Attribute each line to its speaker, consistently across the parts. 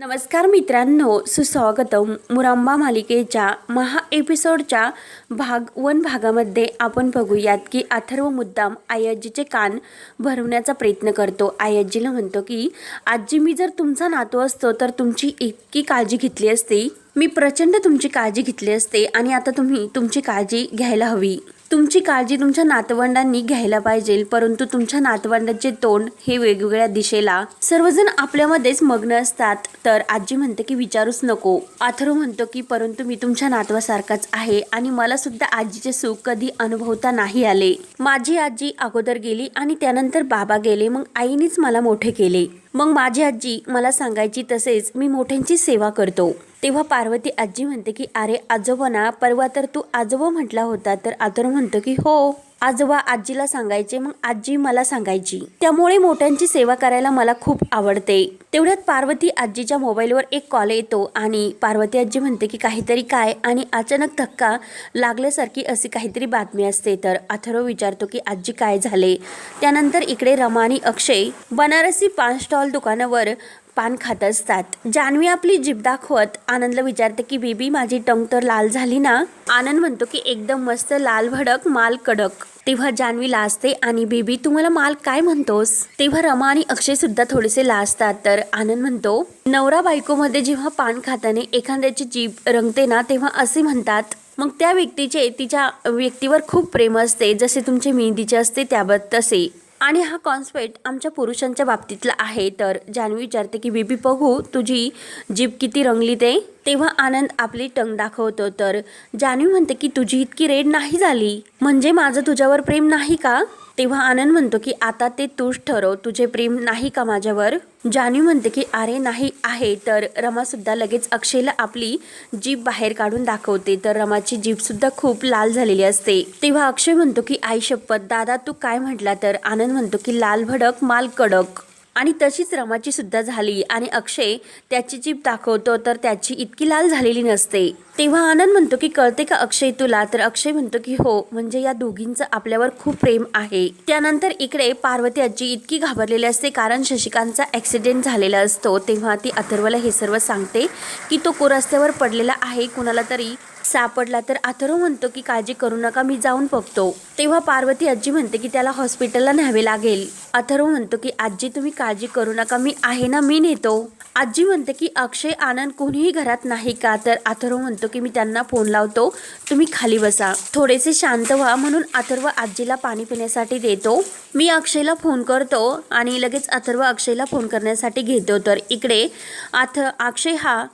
Speaker 1: नमस्कार मित्रांनो सुस्वागतम मुरांबा मालिकेच्या महा एपिसोडच्या भाग वन भागामध्ये आपण बघूयात की अथर्व मुद्दाम आयाजीचे कान भरवण्याचा प्रयत्न करतो. आयाजीला म्हणतो की आजी मी जर तुमचा नातू असतो तर तुमची इतकी काळजी घेतली असती. मी प्रचंड तुमची काळजी घेतली असते आणि आता तुम्ही तुमची काळजी घ्यायला हवी. तुमची काळजी तुमच्या नातवंडांनी घ्यायला पाहिजे परंतु तुमच्या नातवंडाचे तोंड हे वेगवेगळ्या दिशेला. सर्वजण आपल्यामध्येच मग्न असतात. तर आजी म्हणते की विचारूच नको. अथर्व म्हणतो की परंतु मी तुमच्या नातवासारखाच आहे आणि मला सुद्धा आजीचे सुख कधी अनुभवता नाही आले. माझी आजी अगोदर गेली आणि त्यानंतर बाबा गेले मग आईनेच मला मोठे केले. मग माझी आजी मला सांगायची तसेच मी मोठ्यांची सेवा करतो. तेव्हा पार्वती आजी म्हणते की अरे आजोबा ना परवा तर तू आजोबा म्हटला होता. तर अथर्व म्हणतो की हो आजोबा आजीला सांगायचे मग आजी मला सांगायची. त्यामुळे मोठ्यांची सेवा करायला मला खूप आवडते. तेवढ्यात पार्वती आजीच्या मोबाईलवर एक कॉल येतो आणि पार्वती आजी म्हणते की काहीतरी काय? आणि अचानक धक्का लागल्यासारखी अशी काहीतरी बातमी असते. तर अथर्व विचारतो की आजी काय झाले? त्यानंतर इकडे रमा आणि अक्षय बनारसी पान स्टॉल दुकानावर पान खात असतात जान्हवी आपली जीभ दाखवत आनंदला विचारते की बेबी माझी टंग तर लाल झाली ना? आनंद म्हणतो की एकदम मस्त लाल भडक माल कडक. तेव्हा जान्हवी लाजते आणि बेबी तुम्हाला माल काय म्हणतोस? तेव्हा रमा आणि अक्षय सुद्धा थोडेसे लाजतात. तर आनंद म्हणतो नवरा बायकोमध्ये जेव्हा पान खाताने एखाद्याची जीभ रंगते ना तेव्हा असे म्हणतात. मग त्या व्यक्तीचे तिच्या व्यक्तीवर खूप प्रेम असते. जसे तुमचे मेहंदीचे असते त्याबत तसे. आणि हा कॉन्स्पेक्ट आमच्या पुरुषांच्या बाबतीतला आहे. तर जान्हवी विचारते की बेबी बघू तुझी जीभ किती रंगली ते. तेव्हा आनंद आपली टंग दाखवतो. तर जान्हवी म्हणते की तुझी इतकी रेड नाही झाली. म्हणजे माझं तुझ्यावर प्रेम नाही का? तेव्हा आनंद म्हणतो की आता ते तूच ठरव तुझे प्रेम नाही का माझ्यावर? जानवी म्हणते की अरे नाही आहे. तर रमा सुद्धा लगेच अक्षयला आपली जीभ बाहेर काढून दाखवते. तर रमाची जीभ सुद्धा खूप लाल झालेली असते. तेव्हा अक्षय म्हणतो की आई शपथ दादा तू काय म्हटला? तर आनंद म्हणतो की लाल भडक माल कडक. आणि तशीच रमाची सुद्धा झाली. आणि अक्षय त्याची जीप दाखवतो तर त्याची इतकी लाल झालेली नसते. तेव्हा आनंद म्हणतो की कळते का अक्षय तुला? तर अक्षय म्हणतो की हो म्हणजे या दोघींचं आपल्यावर खूप प्रेम आहे. त्यानंतर इकडे पार्वती आजी इतकी घाबरलेली असते कारण शशिकांतचा ॲक्सिडेंट झालेला असतो. तेव्हा ती अथर्वला हे सर्व सांगते की तो को रस्त्यावर पडलेला आहे कुणाला तरी सापडला तर अथर्व म्हणतो की काळजी करू नका मी जाऊन बघतो. तेव्हा पार्वती आजी म्हणते की त्याला हॉस्पिटलला न्यावे लागेल. अथर्व म्हणतो की आजी तुम्ही काळजी करू नका मी आहे ना मी नेतो. आजी म्हणते की अक्षय आनंद कोणीही घरात नाही का? तर अथर्व म्हणतो की मी त्यांना फोन लावतो तुम्ही खाली बसा. थोडेसे शांत व्हा म्हणून अथर्व आजीला पाणी पिण्यासाठी देतो. मी अक्षयला फोन करतो आणि लगेच अथर्व अक्षयला फोन करण्यासाठी घेतो. तर इकडे अथ अक्षय हा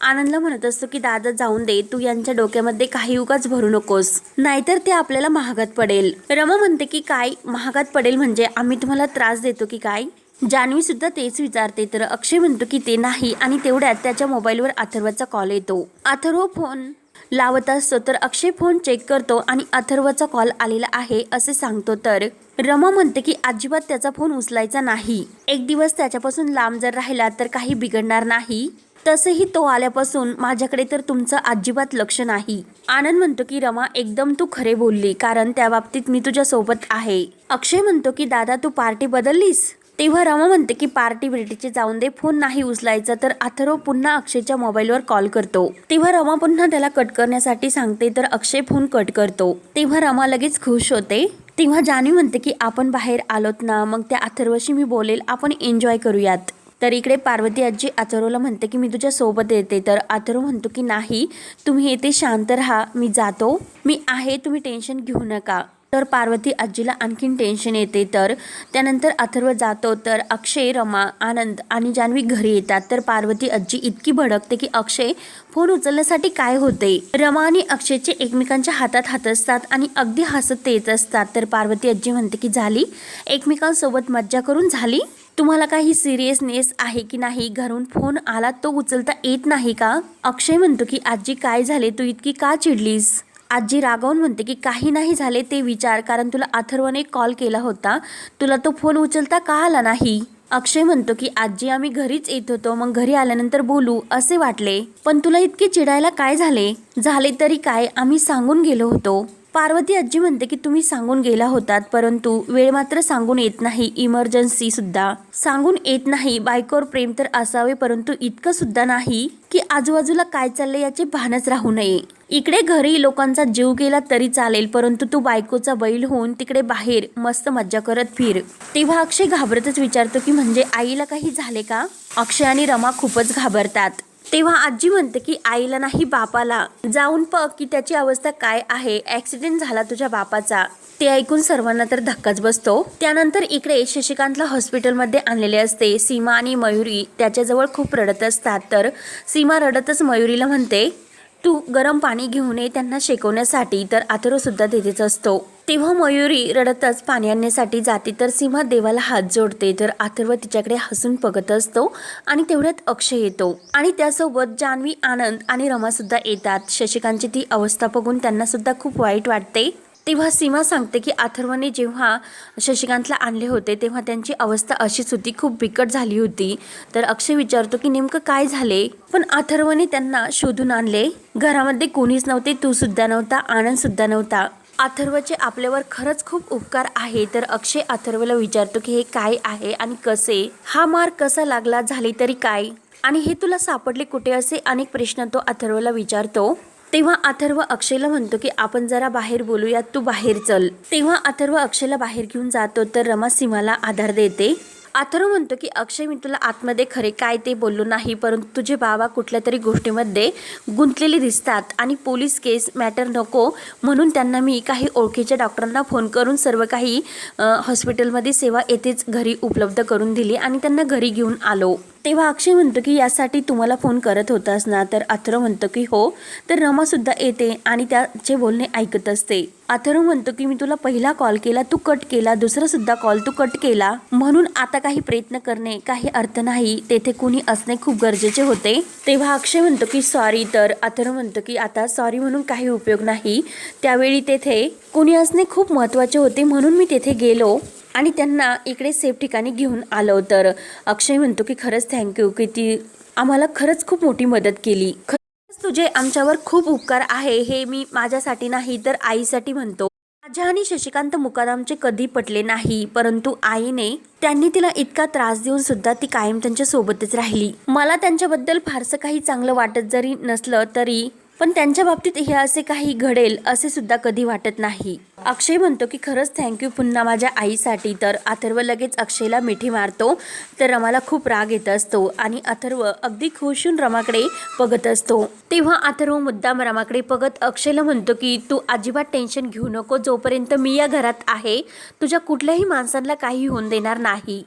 Speaker 1: आनंदला म्हणत असतो की दादा जाऊन दे. तू यांच्या डोक्यामध्ये काही उगाच भरू नकोस. नाहीतर ते आपल्याला महागात पडेल. रमा म्हणते की काय? महागात पडेल म्हणजे आम्ही तुम्हाला त्रास देतो की काय? जान्हवी सुद्धा तेच विचारते तर अक्षय म्हणतो की ते नाही आणि तेवढ्यात त्याच्या मोबाईलवर अथर्वचा कॉल येतो. अथर्व फोन लावत असतो तर अक्षय फोन चेक करतो आणि अथर्वचा कॉल आलेला आहे असे सांगतो तर रमा म्हणते की अजिबात त्याचा फोन उचलायचा नाही. एक दिवस त्याच्यापासून लांब जर राहिला तर काही बिघडणार नाही. तसंही तो आल्यापासून माझ्याकडे तर तुमचं अजिबात लक्ष नाही. आनंद म्हणतो की रमा एकदम तू खरे बोलली कारण त्या बाबतीत मी तुझ्या सोबत आहे. अक्षय म्हणतो की दादा तू पार्टी बदललीस? तेव्हा रमा म्हणते की पार्टी बिर्टीचे जाऊन दे फोन नाही उचलायचा तर अथर्व पुन्हा अक्षयच्या मोबाईलवर कॉल करतो. तेव्हा रमा पुन्हा त्याला कट करण्यासाठी सांगते तर अक्षय फोन कट करतो. तेव्हा रमा लगेच खुश होते. तेव्हा जान्हवी म्हणते की आपण बाहेर आलोत ना मग त्या अथर्वशी मी बोलेल आपण एन्जॉय करूयात. तर इकडे पार्वती आजी अथर्वला म्हणते की मी तुझ्या सोबत येते. तर अथर्व म्हणतो की नाही तुम्ही येथे शांत राहा मी जातो. मी आहे तुम्ही टेन्शन घेऊ नका. तर पार्वती आजीला आणखीन टेन्शन येते. तर त्यानंतर अथर्व जातो. तर अक्षय रमा आनंद आणि जान्हवी घरी येतात. तर पार्वती आजी इतकी भडकते की अक्षय फोन उचलण्यासाठी काय होते? रमा आणि अक्षयचे एकमेकांच्या हातात हात असतात आणि अगदी हसत येत असतात. तर पार्वती आजी म्हणते की झाली? एकमेकांसोबत मज्जा करून झाली? तुम्हाला काही सिरियसनेस आहे की नाही? घरून फोन आला तो उचलता येत नाही का? अक्षय म्हणतो की आजी काय झाले? तू इतकी का चिडलीस? आजी रागावून म्हणते की काही नाही झाले ते विचार कारण तुला अथर्वने कॉल केला होता. तुला तो फोन उचलता का आला नाही? अक्षय म्हणतो की आजी आम्ही घरीच येत होतो. मग घरी आल्यानंतर बोलू असे वाटले. पण तुला इतके चिडायला काय झाले? झाले तरी काय? आम्ही सांगून गेलो होतो. पार्वती आजी म्हणते की तुम्ही सांगून गेला होतात परंतु वेळ मात्र सांगून येत नाही इमर्जन्सी सुद्धा. सांगून येत नाही बायकोवर प्रेम तर असावे परंतु इतकं सुद्धा नाही की आजूबाजूला काय चाललंय याचे भानच राहू नये. इकडे घरी लोकांचा जीव गेला तरी चालेल परंतु तू बायकोचा बैल होऊन तिकडे बाहेर मस्त मज्जा करत फिर. तेव्हा अक्षय घाबरतच विचारतो की म्हणजे आईला काही झाले का? अक्षय आणि रमा खूपच घाबरतात. तेव्हा आजी म्हणते की आईला नाही बापाला. जाऊन पग की त्याची अवस्था काय आहे. ऍक्सिडेंट झाला तुझ्या बापाचा. ते ऐकून सर्वांना तर धक्काच बसतो. त्यानंतर इकडे शशिकांतला हॉस्पिटलमध्ये आणलेले असते. सीमा आणि मयुरी त्याच्याजवळ खूप रडत असतात. तर सीमा रडतच मयुरीला म्हणते तू गरम पाणी घेऊन ये त्यांना शेकवण्यासाठी तर अथर्व सुद्धा तिथेच असतो. तेव्हा मयुरी रडतच पाणी आणण्यासाठी जाते तर सीमा देवाला हात जोडते तर अथर्व तिच्याकडे हसून बघत असतो आणि तेवढ्यात अक्षय येतो. आणि त्यासोबत जान्हवी आनंद आणि रमा सुद्धा येतात. शशिकांतची ती अवस्था बघून त्यांना सुद्धा खूप वाईट वाटते. तेव्हा सीमा सांगते की अथर्वने जेव्हा शशिकांतला आणले होते तेव्हा त्यांची अवस्था अशीच होती. खूप बिकट झाली होती. तर अक्षय विचारतो की नेमकं काय झाले? पण अथर्वने त्यांना शोधून आणले. घरामध्ये कोणीच नव्हते तू सुद्धा नव्हता आनंद सुद्धा नव्हता. अथर्वचे आपल्यावर खरंच खूप उपकार आहे. तर अक्षय अथर्वला विचारतो की हे काय आहे आणि कसे? हा मार कसा लागला झाले तरी काय? आणि हे तुला सापडले कुठे असे? अनेक प्रश्न तो अथर्वला विचारतो. तेव्हा अथर्व अक्षयला म्हणतो की आपण जरा बाहेर बोलूया तू बाहेर चल. तेव्हा अथर्व अक्षयला बाहेर घेऊन जातो तर रमा सीमाला आधार देते. अथर्व म्हणतो की अक्षय मी तुला आतमध्ये खरे काय ते बोललो नाही परंतु तुझे बाबा कुठल्या तरी गोष्टीमध्ये गुंतलेले दिसतात आणि पोलीस केस मॅटर नको म्हणून त्यांना मी काही ओळखीच्या डॉक्टरांना फोन करून सर्व काही हॉस्पिटलमध्ये सेवा येथेच घरी उपलब्ध करून दिली आणि त्यांना घरी घेऊन आलो. तेव्हा अक्षय म्हणतो की यासाठी तुम्हाला फोन करत होतास ना तर अथर्व म्हणतो की हो. तर रमासुद्धा येते आणि त्याचे बोलणे ऐकत असते. अथर्व म्हणतो की मी तुला पहिला कॉल केला तू कट केला दुसरा सुद्धा कॉल तू कट केला. म्हणून आता काही प्रयत्न करणे काही अर्थ नाही तेथे कुणी असणे खूप गरजेचे होते. तेव्हा अक्षय म्हणतो की सॉरी तर अथर्व म्हणतो की आता सॉरी म्हणून काही उपयोग नाही. त्यावेळी तेथे कुणी असणे खूप महत्त्वाचे होते म्हणून मी तेथे गेलो. आणि त्यांना इकडे सेफ ठिकाणी घेऊन आलो तर अक्षय म्हणतो की खरंच थँक्यू की ती आम्हाला खरंच खूप मोठी मदत केली. खरंच तुझे आमच्यावर खूप उपकार आहे हे मी माझ्यासाठी नाही तर आईसाठी म्हणतो. माझ्या आणि शशिकांत मुकारामचे कधी पटले नाही परंतु आईने त्यांनी तिला इतका त्रास देऊन सुद्धा ती कायम त्यांच्या सोबतच राहिली. मला त्यांच्याबद्दल फारसं काही चांगलं वाटत जरी नसलं तरी पण त्यांच्या बाबतीत हे असे काही घडेल असे सुद्धा कधी वाटत नाही. अक्षय म्हणतो की खरंच थँक्यू पुन्हा माझ्या आईसाठी. तर अथर्व लगेच अक्षयला मिठी मारतो. तर रमाला खूप राग येत असतो आणि अथर्व अगदी खुश होऊन रमाकडे बघत असतो. तेव्हा अथर्व मुद्दाम रमाकडे बघत अक्षयला म्हणतो की तू अजिबात टेन्शन घेऊ नको. जोपर्यंत मी या घरात आहे तुझ्या कुठल्याही माणसांना काही होऊन देणार नाही.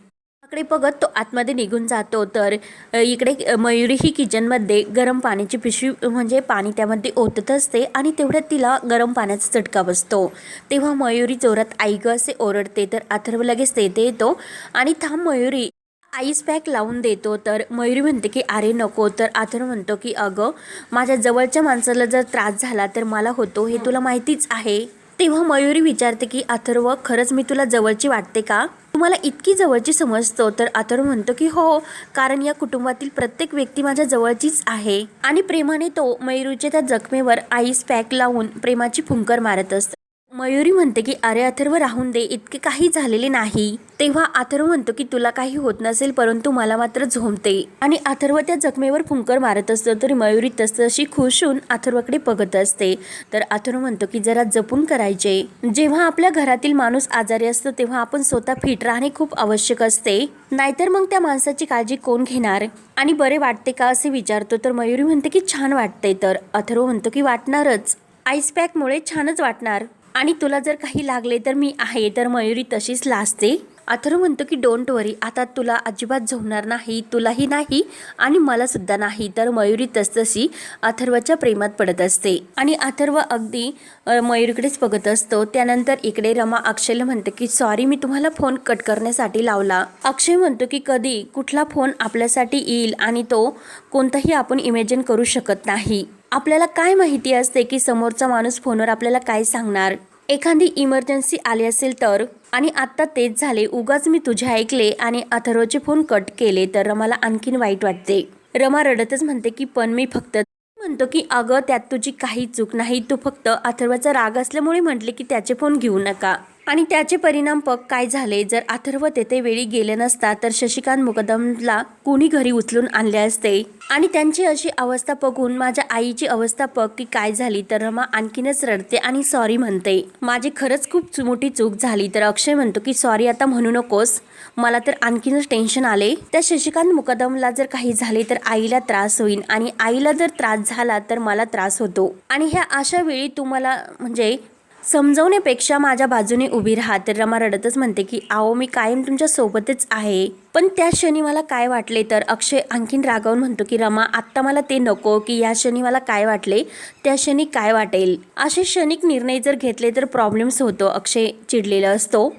Speaker 1: कडे बघत तो आतमध्ये निघून जातो. तर इकडे मयुरी ही किचनमध्ये गरम पाण्याची पिशवी म्हणजे पाणी त्यामध्ये ओतत असते आणि तेवढ्यात तिला गरम पाण्याचा चटका बसतो. तेव्हा मयुरी जोरात आई असे ओरडते. तर अथर्व लगेच तेथे येतो आणि थांब मयुरी आईस पॅक लावून देतो. तर मयुरी म्हणते की अरे नको. तर आथर म्हणतो की अगं माझ्या जवळच्या माणसाला जर त्रास झाला तर मला होतो. हे तुला माहितीच आहे. तेव्हा मयुरी विचारते की अथर्व खरंच मी तुला जवळची वाटते का? तुम्हाला इतकी जवळची समजतो. तर अथर्व म्हणतो की हो कारण या कुटुंबातील प्रत्येक व्यक्ती माझ्या जवळचीच आहे. आणि प्रेमाने तो मयुरीच्या त्या जखमेवर आईस पॅक लावून प्रेमाची फुंकर मारत असतो. मयुरी म्हणते की अरे अथर्व राहून दे. इतके काही झालेले नाही. तेव्हा अथर्व म्हणतो की तुला काही होत नसेल परंतु मला मात्र झोमते आणि अथर्व त्या जखमेवर फुंकर मारत असतो तरी मयुरी तसतशी खुश होऊन अथर्वकडे बघत असते. तर अथर्व म्हणतो की जरा जपून करायचे. जेव्हा आपल्या घरातील माणूस आजारी असतो तेव्हा आपण स्वतः फिट राहणे खूप आवश्यक असते. नाहीतर मग त्या माणसाची काळजी कोण घेणार? आणि बरे वाटते का? असे विचारतो. तर मयुरी म्हणते की छान वाटते तर. अथर्व म्हणतो की वाटणारच. आईस पॅकमुळे छानच वाटणार. आणि तुला जर काही लागले तर मी आहे तर मयुरी तशीच लाजते. अथर्व म्हणतो की डोंट वरी आता तुला अजिबात झोमणार नाही तुलाही नाही आणि मला सुद्धा नाही. तर मयुरी तसतशी अथर्वच्या प्रेमात पडत असते. आणि अथर्व अगदी मयुरीकडेच बघत असतो. त्यानंतर इकडे रमा अक्षयला म्हणते की सॉरी मी तुम्हाला फोन कट करण्यासाठी लावला. अक्षय म्हणतो की कधी? कुठला फोन आपल्यासाठी येईल आणि तो कोणताही आपण इमेजिन करू शकत नाही. आपल्याला काय माहिती असते की समोरचा माणूस फोनवर आपल्याला काय सांगणार? एखादी इमर्जन्सी आली असेल तर? आणि आत्ता तेच झाले उगाच मी तुझे ऐकले आणि अथर्वचे फोन कट केले तर रमाला आणखीन वाईट वाटते. रमा रडतच म्हणते की पण मी फक्त म्हणतो की अगं त्यात तुझी काही चूक नाही. तू फक्त अथर्वाचा राग असल्यामुळे म्हटले की त्याचे फोन घेऊ नका. आणि त्याचे परिणाम पग काय झाले? जर अथर्व तेथे वेळी गेले नसता तर शशिकांत मुकदमला कोणी घरी उचलून आणले असते? आणि त्यांची अशी अवस्था बघून माझ्या आईची अवस्था पग की काय झाली तर रमा आणखीनच रडते आणि सॉरी म्हणते. माझी खरंच खूप मोठी चूक झाली तर अक्षय म्हणतो की सॉरी आता म्हणू नकोस. मला तर आणखीनच टेन्शन आले. त्या शशिकांत मुकदमला जर काही झाले तर आईला त्रास होईल. आणि आईला जर त्रास झाला तर मला त्रास होतो. आणि ह्या अशा वेळी तुम्हाला म्हणजे समजवण्यापेक्षा माझ्या बाजूने उभी राहा. तर रमा रडतच म्हणते की आओ मी कायम तुमच्या सोबतच आहे. पण त्या क्षणी मला काय वाटले? तर अक्षय आणखीन रागावून म्हणतो की रमा आत्ता मला ते नको की या क्षणी मला काय वाटले? त्या क्षणी काय वाटेल? असे क्षणिक निर्णय जर घेतले तर प्रॉब्लेम्स होतो. अक्षय चिडलेला असतो.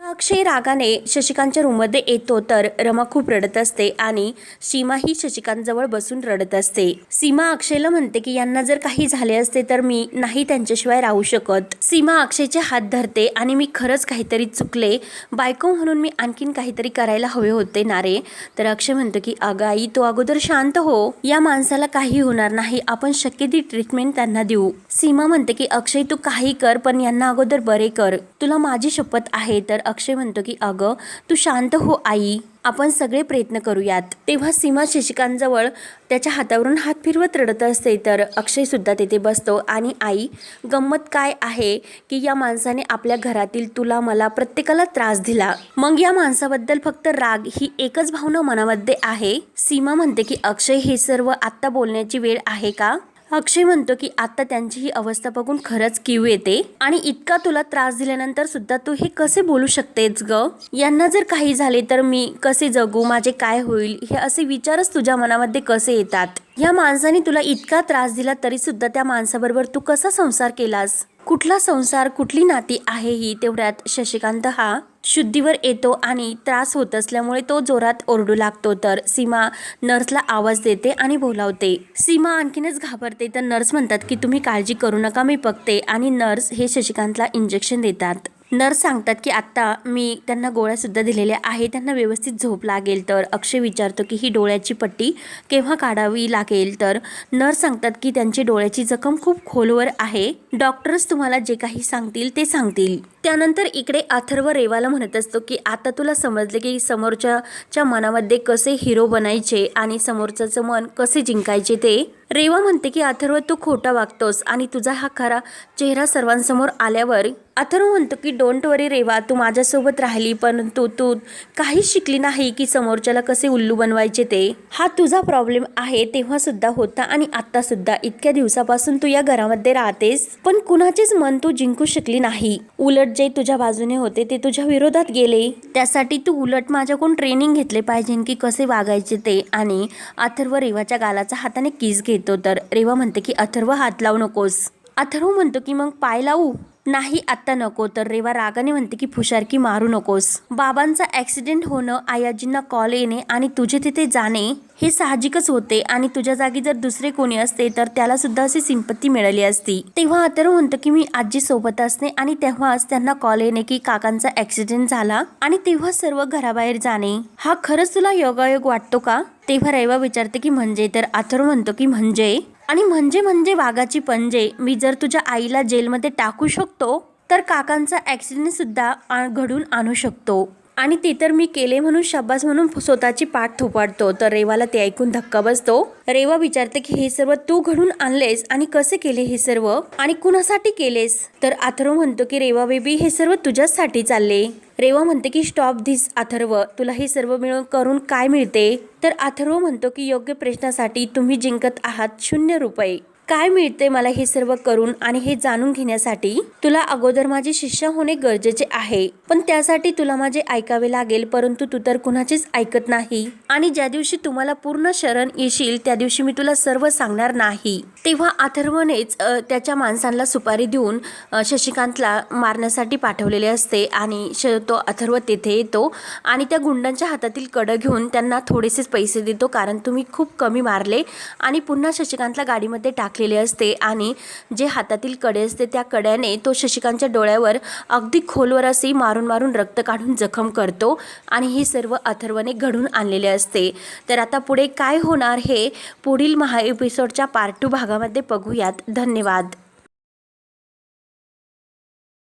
Speaker 1: अक्षय रागाने शशिकांतच्या रूममध्ये येतो तर रमा खूप रडत असते आणि सीमा ही शशिकांतजवळ बसून रडत असते. सीमा अक्षयला म्हणते की यांना जर काही झाले असते तर मी नाही त्यांच्याशिवाय राहू शकत. सीमा अक्षयचे हात धरते आणि मी खरंच काहीतरी चुकले. बायको म्हणून मी आणखीन काहीतरी करायला हवे होते ना रे. तर अक्षय म्हणतो की अगं आई तू अगोदर शांत हो. या माणसाला काही होणार नाही. आपण शक्य ती ट्रीटमेंट त्यांना देऊ. सीमा म्हणते की अक्षय तू काही कर पण यांना अगोदर बरे कर. तुला माझी शपथ आहे तर अक्षय म्हणतो की अगं तू शांत हो आई. आपण सगळे प्रयत्न करूयात. तेव्हा सीमा शशिकांतजवळ त्याच्या हातावरून हात फिरवत रडत असते. तर अक्षयसुद्धा तेथे बसतो. आणि आई गंमत काय आहे की या माणसाने आपल्या घरातील तुला मला प्रत्येकाला त्रास दिला? मग या माणसाबद्दल फक्त राग ही एकच भावना मनामध्ये आहे? सीमा म्हणते की अक्षय हे सर्व आत्ता बोलण्याची वेळ आहे का? अक्षय म्हणतो की आता त्यांची ही अवस्था बघून खरंच किव येते. आणि इतका तुला त्रास दिल्यानंतर सुद्धा तू हे कसे बोलू शकतेस ग? यांना जर काही झाले तर मी कसे जगू? माझे काय होईल? हे असे विचारच तुझ्या मनामध्ये कसे येतात? या माणसाने तुला इतका त्रास दिला तरी सुद्धा त्या माणसाबरोबर तू कसा संसार केलास? कुठला संसार कुठली नाती आहे ही तेवढ्यात शशिकांत हा शुद्धीवर येतो आणि त्रास होत असल्यामुळे तो जोरात ओरडू लागतो. तर सीमा नर्सला आवाज देते आणि बोलावते. सीमा आणखीनच घाबरते. तर नर्स म्हणतात की तुम्ही काळजी करू नका मी बघते. आणि नर्स हे शशिकांतला इंजेक्शन देतात. नर्स सांगतात की आत्ता मी त्यांना गोळ्यासुद्धा दिलेल्या आहे त्यांना व्यवस्थित झोप लागेल तर. अक्षय विचारतो की ही डोळ्याची पट्टी केव्हा काढावी लागेल तर? नर्स सांगतात की त्यांची डोळ्याची जखम खूप खोलवर आहे. डॉक्टर्स तुम्हाला जे काही सांगतील ते सांगतील. त्यानंतर इकडे अथर्व रेवाला म्हणत असतो की आता तुला समजले की समोरच्याच्या मनामध्ये कसे हिरो बनायचे आणि समोरच्याचं मन कसे जिंकायचे ते? रेवा म्हणते की अथर्व तू खोटा वागतोस आणि तुझा हा खरा चेहरा सर्वांसमोर आल्यावर अथर्व म्हणतो की डोंट वरी रेवा तू माझ्यासोबत राहिली परंतु तू काहीच शिकली नाही की समोरच्याला कसे उल्लू बनवायचे ते. हा तुझा प्रॉब्लेम आहे तेव्हा सुद्धा होता आणि आता सुद्धा. इतक्या दिवसापासून तू या घरामध्ये राहतेस पण कुणाचेच मन तू जिंकू शकली नाही. उलट जे तुझ्या बाजूने होते ते तुझ्या विरोधात गेले. त्यासाठी तू उलट माझ्याकडून ट्रेनिंग घेतले पाहिजे की कसे वागायचे ते. आणि अथर्व रेवाच्या गालाचा हाताने किस घेत तर रेवा म्हणते की अथर्व हात लावू नकोस. अथर्व म्हणतो की मग पाय लावू. नाही आत्ता नको. तर रेवा रागाने म्हणते की फुशारकी मारू नकोस. बाबांचा ॲक्सिडेंट होणं आयाजींना कॉल येणे आणि तुझे तिथे जाणे हे साहजिकच होते. आणि तुझ्या जागी जर दुसरे कोणी असते तर त्याला सुद्धा अशी सिंपत्ती मिळाली असती. तेव्हा अथर्व म्हणतो की मी आजी सोबत असणे आणि तेव्हाच त्यांना कॉल येणे की काकांचा ॲक्सिडेंट झाला आणि तेव्हा सर्व घराबाहेर जाणे. हा खरंच तुला योगायोग वाटतो का? तेव्हा रेवा विचारते की म्हणजे? तर अथर्व म्हणतो की म्हणजे. आणि म्हणजे म्हणजे वाघाची पंजे मी जर तुझ्या आईला जेलमध्ये टाकू शकतो तर काकांचा ॲक्सिडेंटसुद्धा आ- घडून आणू शकतो. आणि ते तर मी केले म्हणून शब्बास म्हणून स्वतःची पाठ थोपाडतो तर रेवाला ते ऐकून धक्का बसतो. रेवा विचारते की हे सर्व तू घडून आणलेस आणि कसे केले हे सर्व? आणि कुणासाठी केलेस? तर अथर्व म्हणतो की रेवा बेबी हे सर्व तुझ्याचसाठी चालले. रेवा म्हणते की स्टॉप धिस अथर्व. तुला हे सर्व मिळून करून काय मिळते? तर अथर्व म्हणतो की योग्य प्रश्नासाठी तुम्ही जिंकत आहात शून्य रुपये. काय मिळते मला हे सर्व करून आणि हे जाणून घेण्यासाठी तुला अगोदर माझी शिष्य होणे गरजेचे आहे. पण त्यासाठी तुला माझे ऐकावे लागेल परंतु तू तर कुणाचेच ऐकत नाही. आणि ज्या दिवशी तुम्हाला पूर्ण शरण येशील त्या दिवशी मी तुला सर्व सांगणार नाही. तेव्हा अथर्वनेच त्याच्या माणसांना सुपारी देऊन शशिकांतला मारण्यासाठी पाठवलेले असते आणि श तो अथर्व तेथे येतो आणि त्या गुंडांच्या हातातील कडं घेऊन त्यांना थोडेसेच पैसे देतो कारण तुम्ही खूप कमी मारले आणि पुन्हा शशिकांतला गाडीमध्ये टाकले. अडकलेली असते आणि जे हातातील कडे असते त्या कड्याने तो शशिकांतच्या डोळ्यावर अगदी खोलवर असे मारून मारून रक्त काढून जखम करतो आणि हे सर्व अथर्वने घडून आणलेले असते. तर आता पुढे काय होणार हे पुढील महा एपिसोडच्या पार्ट टू भागामध्ये बघूयात. धन्यवाद.